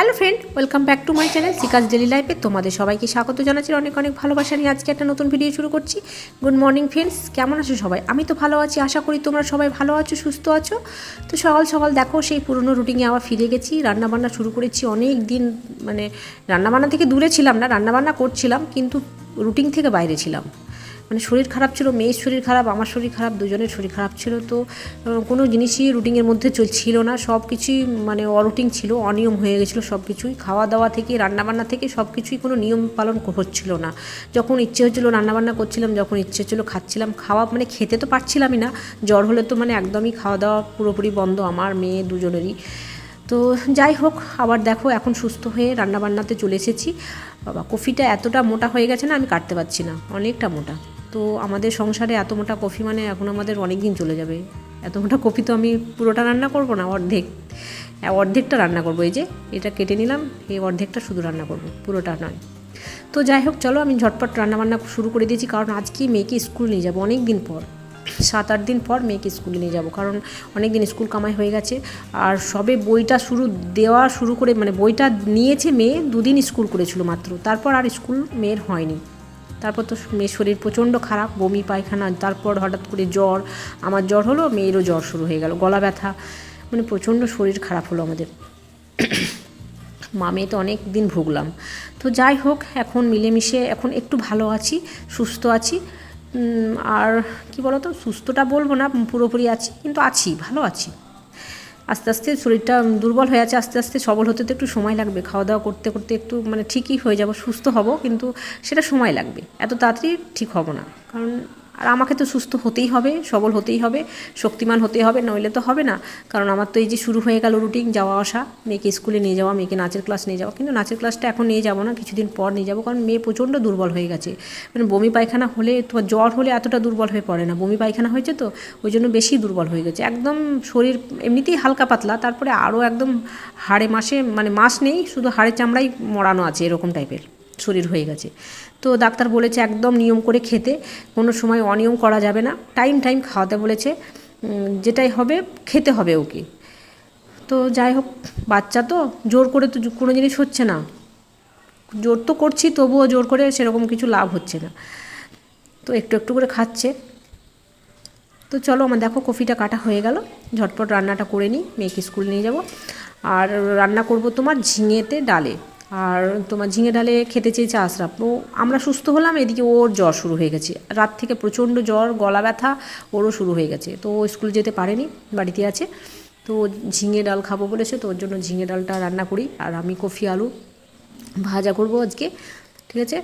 Hello friend, welcome back to my channel সিকাস daily লাইফে। তোমাদের সবাইকে স্বাগত জানাচ্ছি অনেক অনেক ভালোবাসা নিয়ে। আজকে একটা নতুন ভিডিও শুরু করছি। গুড মর্নিং ফ্রেন্ডস কেমন আছো সবাই? আমি তো ভালো আছি, আশা করি তোমরা সবাই ভালো আছো, সুস্থ আছো। তো সকাল সকাল দেখো, সেই পুরনো রুটিনে আবার ফিরে গেছি। রান্নাবান্না শুরু করেছি অনেক দিন মানে রান্নাবান্না থেকে দূরে ছিলাম না, রান্নাবান্না করছিলাম, কিন্তু রুটিন থেকে বাইরে ছিলাম। মানে শরীর খারাপ ছিল, মেয়ের শরীর খারাপ, আমার শরীর খারাপ, দুজনের শরীর খারাপ ছিল, তো কোনো জিনিসই রুটিনের মধ্যে চলছিল না। সব কিছুই মানে অরুটিন ছিল, অনিয়ম হয়ে গেছিল সব কিছুই। খাওয়া দাওয়া থেকে, রান্নাবান্না থেকে সব কিছুই কোনো নিয়ম পালন হচ্ছিল না। যখন ইচ্ছে হচ্ছিল রান্নাবান্না করছিলাম, যখন ইচ্ছে হচ্ছিল খাচ্ছিলাম, খাওয়া মানে খেতে তো পারছিলামই না। জ্বর হলে তো মানে একদমই খাওয়া দাওয়া পুরোপুরি বন্ধ, আমার, মেয়ে দুজনেরই। তো যাই হোক, আবার দেখো, এখন সুস্থ হয়ে রান্নাবান্নাতে চলে এসেছি। বাবা, কফিটা এতটা মোটা হয়ে গেছে না, আমি কাটতে পারছি না, অনেকটা মোটা। তো আমাদের সংসারে এত মোটা কফি মানে এখন আমাদের অনেক দিন চলে যাবে। এত মোটা কফি তো আমি পুরোটা রান্না করব না অর্ধেক। হ্যাঁ, অর্ধেকটা রান্না করব এই যে এটা কেটে নিলাম এই অর্ধেকটা শুধু রান্না করব পুরোটা নয়। তো যাই হোক চলো আমি ঝটপট রান্নাবান্না শুরু করে দিয়েছি কারণ আজকে মেয়েকে স্কুল নিয়ে যাব অনেক দিন পর। সাত আট দিন পর মেয়েকে স্কুলে নিয়ে যাব কারণ অনেক দিন স্কুল কামাই হয়ে গেছে। আর সবে বইটা শুরু দেওয়া শুরু করে মানে বইটা নিয়েছে মেয়ে দুদিন স্কুল করেছিল মাত্র। তারপর আর স্কুল মেয়ের হয়নি। তারপর তো মেয়ের শরীর প্রচণ্ড খারাপ, বমি, পায়খানা, তারপর হঠাৎ করে জ্বর, আমার জ্বর হলো, মেয়েরও জ্বর শুরু হয়ে গেল, গলা ব্যথা মানে প্রচণ্ড শরীর খারাপ হলো আমাদের। মামে তো অনেক দিন ভুগলাম। তো যাই হোক, এখন মিলেমিশে, এখন একটু ভালো আছি, সুস্থ আছি আর কি বলতো, সুস্থটা বলব না, পুরোপুরি আছি, কিন্তু আছি, ভালো আছি। আস্তে আস্তে শরীরটা দুর্বল হয়ে আছে, আস্তে আস্তে সবল হতে তো একটু সময় লাগবে। খাওয়া দাওয়া করতে করতে একটু মানে ঠিকই হয়ে যাব, সুস্থ হব, কিন্তু সেটা সময় লাগবে। এত তাড়াতাড়ি ঠিক হব না। কারণ আর আমাকে তো সুস্থ হতেই হবে, সবল হতেই হবে, শক্তিমান হতেই হবে, নইলে তো হবে না। কারণ আমার তো এই যে শুরু হয়ে গেল রুটিন যাওয়া আসা, মেয়েকে স্কুলে নিয়ে যাওয়া, মেয়েকে নাচের ক্লাস নিয়ে যাওয়া। কিন্তু নাচের ক্লাসটা এখন নিয়ে যাব না, কিছুদিন পর নিয়ে যাব, কারণ মেয়ে প্রচণ্ড দুর্বল হয়ে গেছে। মানে বমি পায়খানা হলে, তোমার জ্বর হলে এতটা দুর্বল হয়ে পড়ে না। বমি পায়খানা হয়েছে তো, ওই জন্য বেশি দুর্বল হয়ে গেছে। একদম শরীর এমনিতেই হালকা পাতলা, তারপরে আরও একদম হাড়ে মাসে মানে মাস নেই, শুধু হাড়ে চামড়াই মরানো আছে, এরকম টাইপের শরীর হয়ে গেছে। তো ডাক্তার বলেছে একদম নিয়ম করে খেতে, কোনো সময় অনিয়ম করা যাবে না। টাইম টাইম খাওয়াতে বলেছে যেটাই হবে, খেতে হবে ওকে। তো যাই হোক, বাচ্চা তো, জোর করে তো কোনো জিনিস হচ্ছে না। জোর তো করছি, তবুও জোর করে সেরকম কিছু লাভ হচ্ছে না। তো একটু একটু করে খাচ্ছে। তো চলো আমার দেখো, কফিটা কাটা হয়ে গেল। ঝটপট রান্নাটা করে নিই, মেয়েকে স্কুল নিয়ে যাব। আর রান্না করব তোমার ঝিঙেতে ডালে। আর তোমার ঝিঙে ডালে খেতে চেয়েছে আশরাফ। ও আমরা সুস্থ হলাম, এদিকে ওর জ্বর শুরু হয়ে গেছে। রাত থেকে প্রচণ্ড জ্বর, গলা ব্যথা, ওরও শুরু হয়ে গেছে। তো ও স্কুল যেতে পারেনি, বাড়িতে আছে। তো ঝিঙে ডাল খাব বলেছে, তো ওর জন্য ঝিঙে ডালটা রান্না করি। আর আমি কফি, আলু ভাজা করব আজকে, ঠিক আছে?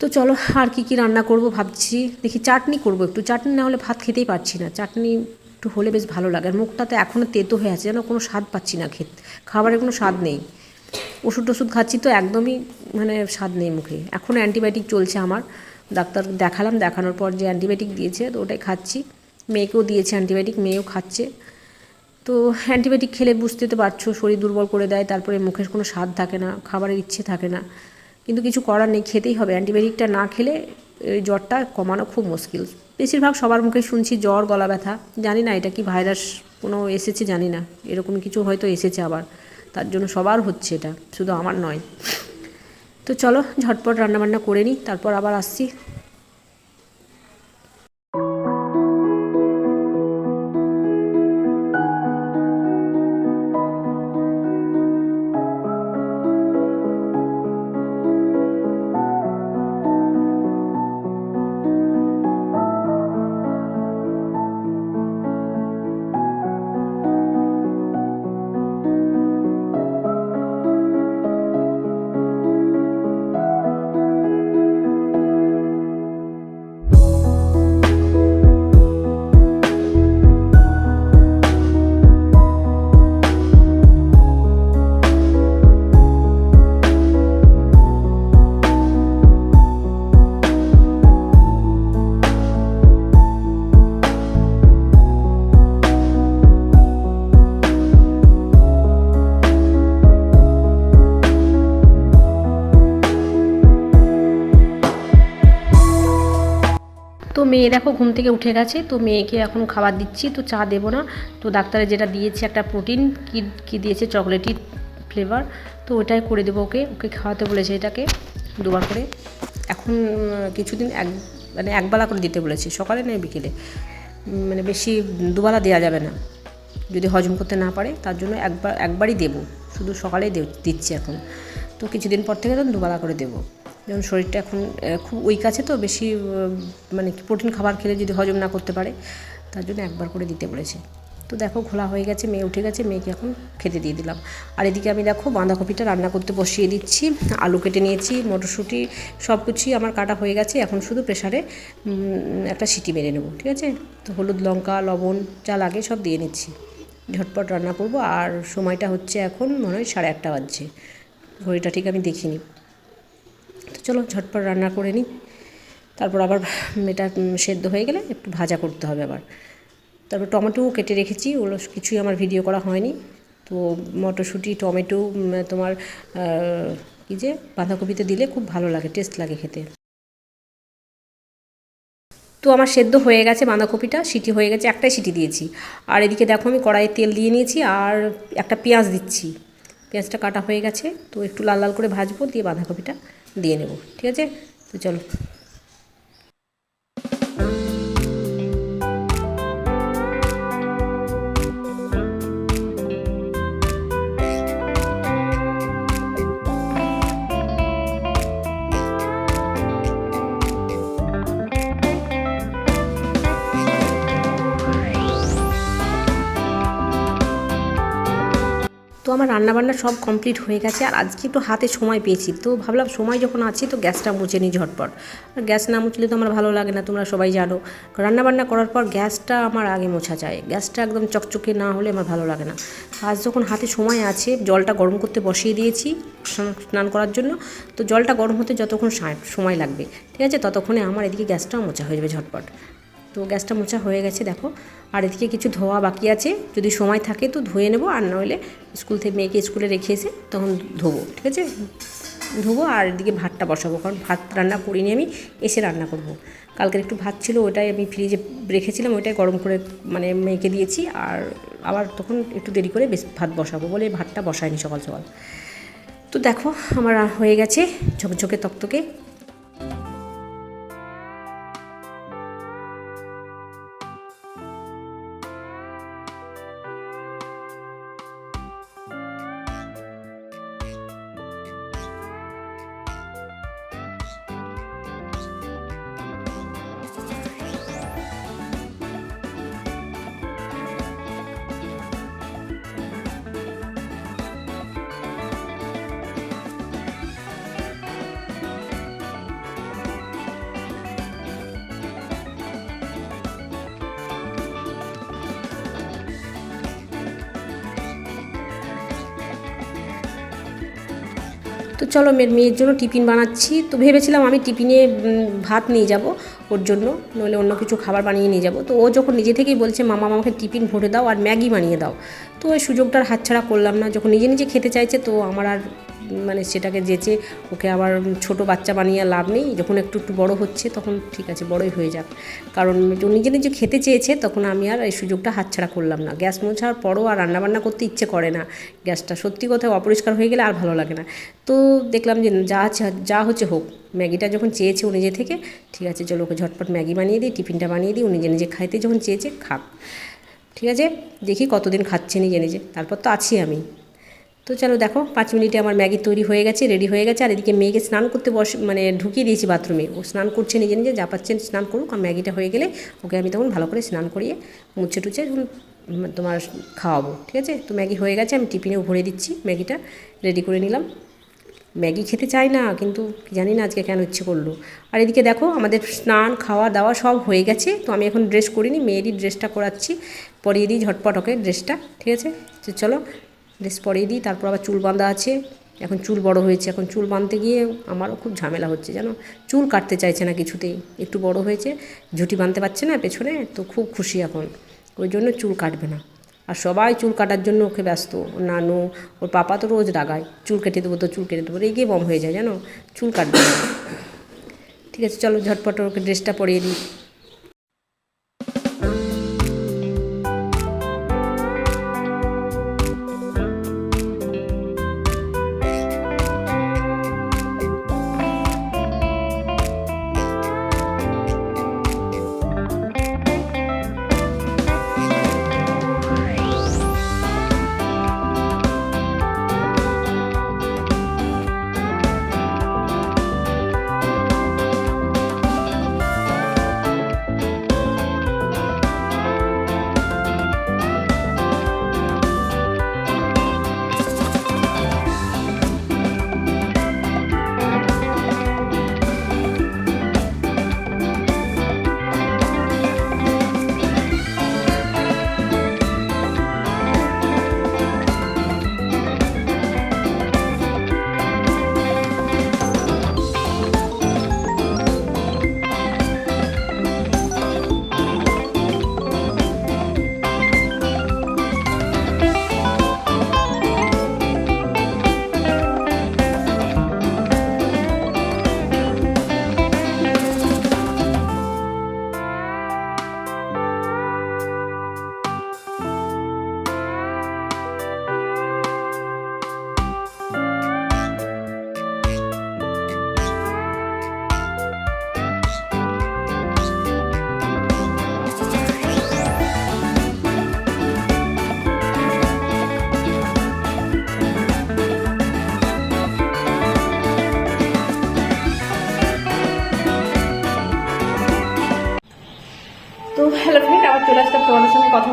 তো চলো, আর কি কি রান্না করব ভাবছি। দেখি চাটনি করব একটু। চাটনি না হলে ভাত খেতেই পারছি না। চাটনি একটু হলে বেশ ভালো লাগে। আর মুখটাতে এখনও তেতো হয়ে আছে, যেন কোনো স্বাদ পাচ্ছি না খেত। খাবারের কোনো স্বাদ নেই। ওষুধ টষুধ খাচ্ছি তো একদমই মানে স্বাদ নেই মুখে। এখনও অ্যান্টিবায়োটিক চলছে আমার। ডাক্তার দেখালাম, দেখানোর পর যে অ্যান্টিবায়োটিক দিয়েছে তো ওটাই খাচ্ছি। মেয়েকেও দিয়েছে অ্যান্টিবায়োটিক, মেয়েও খাচ্ছে। তো অ্যান্টিবায়োটিক খেলে বুঝতে তো পারছ, শরীর দুর্বল করে দেয়, তারপরে মুখের কোনো স্বাদ থাকে না, খাবারের ইচ্ছে থাকে না। কিন্তু কিছু করার নেই, খেতেই হবে। অ্যান্টিবায়োটিকটা না খেলে এই জ্বরটা কমানো খুব মুশকিল। বেশিরভাগ সবার মুখে শুনছি জ্বর, গলা ব্যথা। জানি না এটা কি ভাইরাস কোনো এসেছে, জানি না। এরকম কিছু হয়তো এসেছে আবার। তার জন্য সবার হচ্ছে এটা, শুধু আমার নয়। তো চলো, ঝটপট রান্নাবান্না করে নিই, তারপর আবার আসছি। মেয়ে দেখো ঘুম থেকে উঠে গেছে, তো মেয়েকে এখন খাবার দিচ্ছি, তো চা দেবো না। তো ডাক্তারে যেটা দিয়েছে একটা প্রোটিন, কি কি দিয়েছে, চকলেটি ফ্লেভার, তো ওটাই করে দেবো ওকে ওকে খাওয়াতে বলেছে এটাকে দুবার করে। এখন কিছুদিন এক মানে একবেলা করে দিতে বলেছি, সকালে নয় বিকেলে। মানে বেশি দুবেলা দেওয়া যাবে না, যদি হজম করতে না পারে, তার জন্য একবার, একবারই দেবো, শুধু সকালেই দিচ্ছি এখন। তো কিছুদিন পর থেকে তখন দুবেলা করে দেবো। যেমন শরীরটা এখন খুব উইক আছে তো, বেশি মানে প্রোটিন খাবার খেলে যদি হজম না করতে পারে, তার জন্য একবার করে দিতে বলেছে। তো দেখো খোলা হয়ে গেছে, মেয়ে উঠে গেছে, মেয়েকে এখন খেতে দিয়ে দিলাম। আর এদিকে আমি দেখো বাঁধাকপিটা রান্না করতে বসিয়ে দিচ্ছি, আলু কেটে নিয়েছি, মটরশুঁটি সব কিছুই আমার কাটা হয়ে গেছে। এখন শুধু প্রেশারে একটা সিটি মেরে নেব, ঠিক আছে? তো হলুদ লঙ্কা, লবণ, যা লাগে সব দিয়ে নিচ্ছি। ঝটপট রান্না করব, আর সময়টা হচ্ছে এখন মনে হয় সাড়ে আটটা বাজছে। ঘড়িটা ঠিক আমি দেখিনি। তো চলো ঝটপট রান্না করে নিই। তারপর আবার এটা সেদ্ধ হয়ে গেলে একটু ভাজা করতে হবে আবার। তারপর টমেটোও কেটে রেখেছি, ওগুলো কিছুই আমার ভিডিও করা হয়নি। তো মটরশুঁটি, টমেটো তোমার কী যে বাঁধাকপিতে দিলে খুব ভালো লাগে, টেস্ট লাগে খেতে। তো আমার সেদ্ধ হয়ে গেছে বাঁধাকপিটা, সিটি হয়ে গেছে, একটাই সিটি দিয়েছি। আর এদিকে দেখো আমি কড়াইয়ে তেল দিয়ে নিয়েছি আর একটা পেঁয়াজ দিচ্ছি। পেঁয়াজটা কাটা হয়ে গেছে, তো একটু লাল লাল করে ভাজবো দিয়ে বাঁধাকপিটা। দিয়ে নেব ঠিক আছে? তো চলো। আমার রান্নাবান্না সব কমপ্লিট হয়ে গেছে, আর আজকে একটু হাতে সময় পেয়েছি, তো ভাবলাম সময় যখন আছে তো গ্যাসটা মুছে নিই ঝটপট। আর গ্যাস না মুছলে তো আমার ভালো লাগে না, তোমরা সবাই জানো। রান্নাবান্না করার পর গ্যাসটা আমার আগে মোছা যায়, গ্যাসটা একদম চকচকে না হলে আমার ভালো লাগে না। আজ যখন হাতে সময় আছে, জলটা গরম করতে বসিয়ে দিয়েছি স্নান- করার জন্য, তো জলটা গরম হতে যতক্ষণ সময় লাগবে, ঠিক আছে? ততক্ষণে আমার এদিকে গ্যাসটাও মোছা হয়ে যাবে ঝটপট। তো গ্যাসটা মোচা হয়ে গেছে, দেখো। আর এদিকে কিছু ধোয়া বাকি আছে। যদি সময় থাকে তো ধুয়ে নেব, আর নইলে স্কুল থেকে মেয়েকে স্কুলে রেখে এসে তখন ধোবো, ঠিক আছে? ধোবো আর এদিকে ভাতটা বসাবো, কারণ ভাত রান্না করিনি আমি, এসে রান্না করব। কালকের একটু ভাত ছিল, ওটাই আমি ফ্রিজে রেখেছিলাম ওইটাই গরম করে মানে মেয়েকে দিয়েছি। আর আবার তখন একটু দেরি করে বেশ ভাত বসাবো বলে ভাতটা বসায়নি সকাল সকাল। তো দেখো, আমার হয়ে গেছে ঝকঝকে তকতকে। তো চলো মেয়ের মেয়ের জন্য টিফিন বানাচ্ছি। তো ভেবেছিলাম আমি টিফিনে ভাত নিয়ে যাব ওর জন্য, নইলে অন্য কিছু খাবার বানিয়ে নিয়ে যাব। তো ও যখন নিজে থেকেই বলছে, মামা, আমাকে টিফিন ভরে দাও আর ম্যাগি বানিয়ে দাও। তো ওই সুযোগটার হাতছাড়া করলাম না। যখন নিজে নিজে খেতে চাইছে, তো আমার আর মানে সেটাকে যেচে ওকে আবার ছোট বাচ্চা বানিয়ে লাভ নেই, যখন একটু একটু বড় হচ্ছে তখন ঠিক আছে, বড়ই হয়ে যাক। কারণ নিজে নিজে খেতে চেয়েছে, তখন আমি আর এই সুযোগটা হাতছাড়া করলাম না। গ্যাস মোছার পরও আর রান্নাবান্না করতে ইচ্ছে করে না গ্যাসটা। সত্যি কথা অপরিষ্কার হয়ে গেলে আর ভালো লাগে না। তো দেখলাম যে যা যা হচ্ছে হোক, ম্যাগিটা যখন চেয়েছে ও নিজে থেকে, ঠিক আছে, চলো ওকে ঝটপট ম্যাগি বানিয়ে দিই, টিফিনটা বানিয়ে দিই ও নিজে নিজে খাইতে যখন চেয়েছে, খাক। ঠিক আছে, দেখি কতদিন খাচ্ছে নিজে নিজে তারপর তো আছি আমি। তো চলো দেখো, পাঁচ মিনিটে আমার ম্যাগি তৈরি হয়ে গেছে রেডি হয়ে গেছে। আর এদিকে মেয়েকে স্নান করতে বস মানে ঢুকিয়ে দিয়েছি বাথরুমে ও স্নান করছে নিজে নিজে, যা পাচ্ছেন স্নান করুক। আর ম্যাগিটা হয়ে গেলে ওকে আমি তখন ভালো করে স্নান করিয়ে মুছে টুছে তোমার খাওয়াবো, ঠিক আছে? তো ম্যাগি হয়ে গেছে, আমি টিফিনেও ভরে দিচ্ছি। ম্যাগিটা রেডি করে নিলাম। ম্যাগি খেতে চাই না, কিন্তু জানি না আজকে কেন ইচ্ছে করল। আর এদিকে দেখো, আমাদের স্নান, খাওয়া, দাওয়া সব হয়ে গেছে। তো আমি এখন ড্রেস করিনি, মেয়েরই ড্রেসটা করাচ্ছি। পরিয়ে দিই ঝটপট ওকে ড্রেসটা ঠিক আছে? চলো ড্রেস পরিয়ে দিই, তারপর আবার চুল বাঁধা আছে। এখন চুল বড় হয়েছে, এখন চুল বাঁধতে গিয়ে আমারও খুব ঝামেলা হচ্ছে, জানো? চুল কাটতে চাইছে না কিছুতেই, একটু বড় হয়েছে, ঝুটি বাঁধতে পারছে না পেছনে, তো খুব খুশি এখন। ওই জন্য চুল কাটবে না। আর সবাই চুল কাটার জন্য ওকে ব্যস্ত, ওর নানু, ওর পাপা তো রোজ রাগায়, চুল কেটে দেবো তো চুল কেটে দেবো রেগে বম হয়ে যায়, জানো? চুল কাটবে না। ঠিক আছে, চলো ঝটপট ওকে ড্রেসটা পরিয়ে দিই।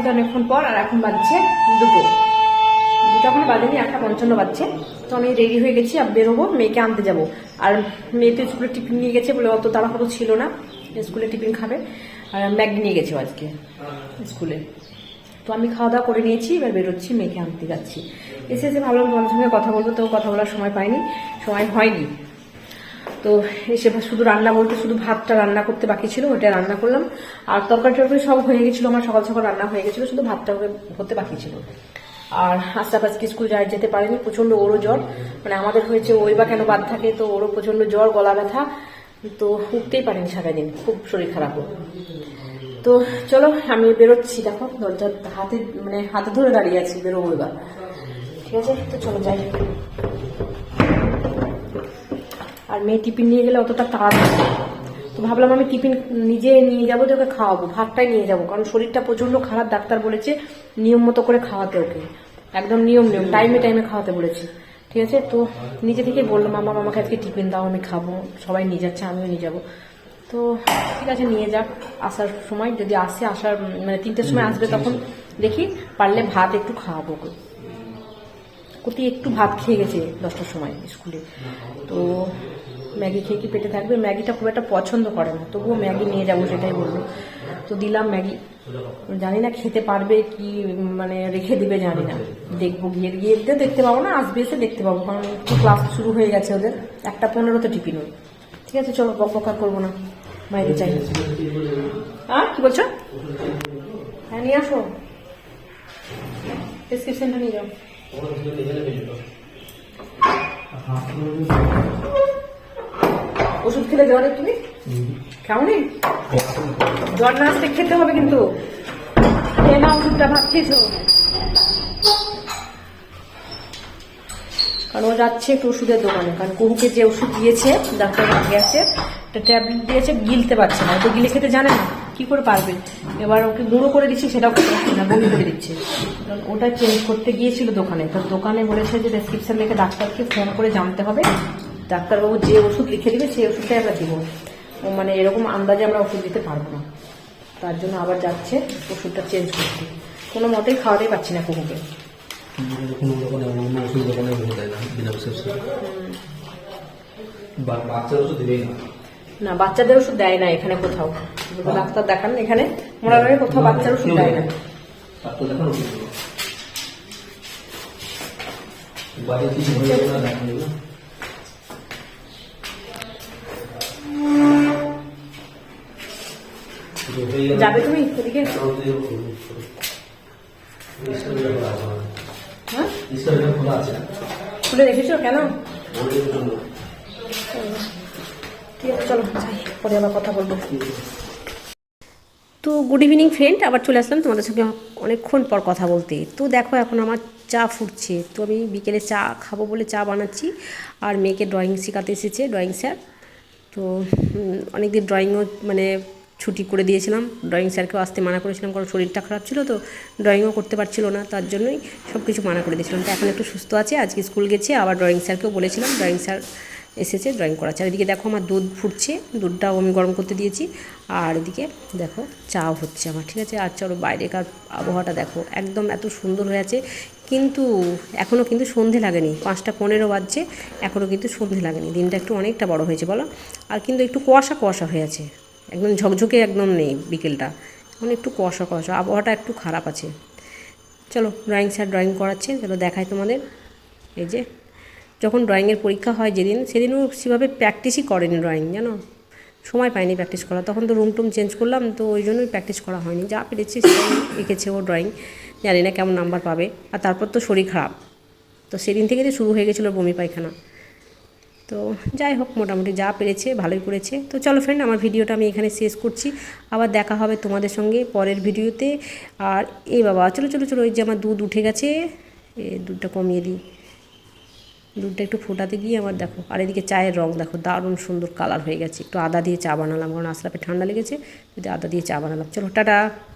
বলতে অনেকক্ষণ পর আর এখন বাজছে দুটো। দুটো এখন বাজেনি, একটা পঞ্চান্ন বাজছে। তো আমি রেডি হয়ে গেছি, আর বেরোবো, মেয়েকে আনতে যাব। আর মেয়ে তো স্কুলে টিফিন নিয়ে গেছে বলে অত তাড়াহুড়ো ছিল না। স্কুলে টিফিন খাবে। আর ম্যাগি নিয়ে গেছে আজকে স্কুলে। তো আমি খাওয়া দাওয়া করে নিয়েছি, এবার বেরোচ্ছি, মেয়েকে আনতে যাচ্ছি। এসে এসে ভাবলাম তোমার সঙ্গে কথা বলব, তো কথা বলার সময় পাইনি, সময় হয়নি। তো এসে শুধু রান্না বলতে শুধু ভাতটা রান্না করতে বাকি ছিল ওটা রান্না করলাম। আর তরকারি টরকারি সব হয়ে গেছিল, আমার সকাল সকাল রান্না হয়ে গেছিল, শুধু ভাতটা হতে বাকি ছিল। আর আস্তাপ আজকে স্কুল যায় যেতে পারেনি প্রচণ্ড ওরও জ্বর। মানে আমাদের হয়েছে, ওই বা কেন বাদ থাকে, তো ওরও প্রচণ্ড জ্বর, গলা ব্যথা। তো উঠতেই পারেনি সারাদিন, খুব শরীর খারাপ। তো চলো, আমি বেরোচ্ছি, দেখো, দরজা হাতে মানে হাতে ধরে দাঁড়িয়ে আছি, বেরোবো এবার। ঠিক আছে? তো চলো, যাই। আর মেয়ে টিফিন নিয়ে গেলে অতটা তাড়াতাড়ি তো ভাবলাম আমি টিফিন নিজে নিয়ে যাব তো ওকে খাওয়াবো ভাতটাই নিয়ে যাব। কারণ শরীরটা প্রচণ্ড খারাপ ডাক্তার বলেছে নিয়ম মতো করে খাওয়াতে ওকে। একদম নিয়ম নিয়ম টাইমে টাইমে খাওয়াতে বলেছে। ঠিক আছে? তো নিজে থেকেই বললাম আমার আমাকে আজকে টিফিন দাও আমি খাব। সবাই নিয়ে যাচ্ছে আমিও নিয়ে যাব। তো ঠিক আছে নিয়ে যাক। আসার সময় যদি আসে আসার মানে তিনটের সময় আসবে তখন দেখি পারলে ভাত একটু খাওয়াবো ওকে। কোথায় একটু ভাত খেয়ে গেছে দশটার সময় স্কুলে। তো ম্যাগি খেয়ে কি পেটে থাকবে? ম্যাগিটা খুব একটা পছন্দ করে না। তবুও ম্যাগি নিয়ে যাব সেটাই বলল তো দিলাম ম্যাগি। জানি না খেতে পারবে কি মানে রেখে দিবে, জানি না। দেখব, গিয়ে গিয়ে দেখতে পাবো না, আসবে এসে দেখতে পাবো। কারণ একটু ক্লাস শুরু হয়ে গেছে ওদের। একটা পনেরোতে টিফিন ওর। ঠিক আছে, চলো, বক বক করব না। বাইরে যাই হ্যাঁ কি বলছো? হ্যাঁ নিয়ে আসো। প্রেসক্রিপশনটা নিয়ে যাও। ওষুধ খেলে জ্বরে তুমি খাওনি? জ্বর না আসতে খেতে হবে কিন্তু। না ওষুধটা খেয়েছো কারণ ও যাচ্ছে একটু ওষুধের দোকানে। কারণ কুহুকে যে ওষুধ দিয়েছে, ডাক্তার আগে আছে একটা ট্যাবলেট দিয়েছে, গিলতে পারছে না। তো গিলে খেতে জানে না। কি করে পারবে? এবার ওকে গুঁড়ো করে দিচ্ছি, সেটাও না, বমি করে দিচ্ছে। কারণ ওটা চেঞ্জ করতে গিয়েছিল দোকানে। তো দোকানে বলেছে যে ডেসক্রিপশন লিখে ডাক্তারকে ফোন করে জানতে হবে। ডাক্তারবাবু যে ওষুধ লিখে দিবে, সেই ওষুধটাই আমরা দিব। মানে এরকম আন্দাজে আমরা ওষুধ দিতে পারব না। তার জন্য আবার যাচ্ছে ওষুধটা চেঞ্জ করতে। কোনো মতেই খাওয়াতেই পারছি না প্রেসক্রিপশন বাচ্চার ওষুধ দেবেই না। না বাচ্চাদের ওষুধ দেয় না এখানে কোথাও। ডাক্তার দেখান এখানে মোড়াগাড়ি কোথাও বাচ্চার ওষুধ দেয় না। যাবে তুমি খোলা। হ্যাঁ? খোলা রেখেছো কেন? ঠিক আছে চলো পরে কথা বলব। তো গুড ইভিনিং ফ্রেন্ড আবার চলে আসলাম তোমাদের সঙ্গে অনেকক্ষণ পর কথা বলতে। তো দেখো, এখন আমার চা ফুটছে। তো আমি বিকেলে চা খাব বলে চা বানাচ্ছি। আর মেয়েকে ড্রয়িং শেখাতে এসেছে ড্রয়িং স্যার তো অনেক দিন ড্রয়িংও মানে ছুটি করে দিয়েছিলাম। ড্রয়িং স্যারকেও আসতে মানা করেছিলাম কারণ শরীরটা খারাপ ছিল তো ড্রয়িংও করতে পারছিল না, তার জন্যই সব কিছু মানা করে দিয়েছিলাম। তো এখন একটু সুস্থ আছে, আজকে স্কুল গেছে, আবার ড্রয়িং স্যারকেও বলেছিলাম। ড্রয়িং স্যার এসেছে ড্রয়িং করাচ্ছে আর এদিকে দেখো আমার দুধ ফুটছে, দুধটাও আমি গরম করতে দিয়েছি। আর এদিকে দেখো চাও হচ্ছে আমার, ঠিক আছে? আর চলো বাইরেকার আবহাওয়াটা দেখো, একদম এত সুন্দর হয়ে আছে। কিন্তু এখনও কিন্তু সন্ধে লাগেনি, পাঁচটা পনেরো বাজছে এখনও কিন্তু সন্ধে লাগেনি। দিনটা একটু অনেকটা বড় হয়েছে, বলো? আর কিন্তু একটু কুয়াশা কুয়াশা হয়ে আছে। একদম ঝকঝকে একদম নেই বিকেলটা। এখন একটু কুয়াশা কুয়াশা, আবহাওয়াটা একটু খারাপ আছে। চলো ড্রয়িং স্যার ড্রয়িং করাচ্ছে, চলো দেখাই তোমাদের। এই যে যখন ড্রয়িংয়ের পরীক্ষা হয় যেদিন, সেদিনও সেভাবে প্র্যাকটিসই করেনি ড্রয়িং জানো? সময় পায়নি প্র্যাকটিস করা তখন তো রুম টুম চেঞ্জ করলাম, তো ওই জন্যই প্র্যাকটিস করা হয়নি। যা পেরেছি এঁকেছে ও ড্রয়িং জানি না কেমন নাম্বার পাবে। আর তারপর তো শরীর খারাপ। তো সেদিন থেকে তো শুরু হয়ে গেছিল বমি পায়খানা। তো যাই হোক, মোটামুটি যা পেরেছে, ভালোই করেছে। তো চলো ফ্রেন্ড আমার ভিডিওটা আমি এখানে শেষ করছি। আবার দেখা হবে তোমাদের সঙ্গে পরের ভিডিওতে। আর এই বাবা, চলো চলো চলো ওই যে আমার দুধ উঠে গেছে। এ দুধটা কমিয়ে দিই। দুধটা একটু ফোটাতে গিয়ে আমার দেখো, আর এদিকে চায়ের রং দেখো, দারুণ সুন্দর কালার হয়ে গেছে। একটু আদা দিয়ে চা বানালাম, কারণ আসলে ঠান্ডা লেগেছে, যদি আদা দিয়ে চা বানালাম। চলো, টাটা!